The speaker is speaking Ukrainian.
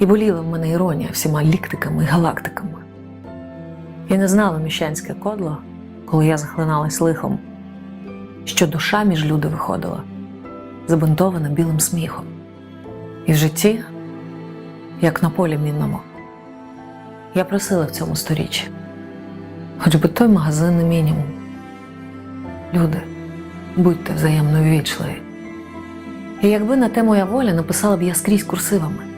І боліла в мене іронія всіма ліктиками і галактиками. І не знала міщанське кодло, коли я захлиналась лихом, що душа між люди виходила, забинтована білим сміхом. І в житті, як на полі мінному, я просила в цьому сторіччі, хоч би той магазинний мінімум. Люди, будьте взаємно ввічливі. І якби на те моя воля написала б я скрізь курсивами.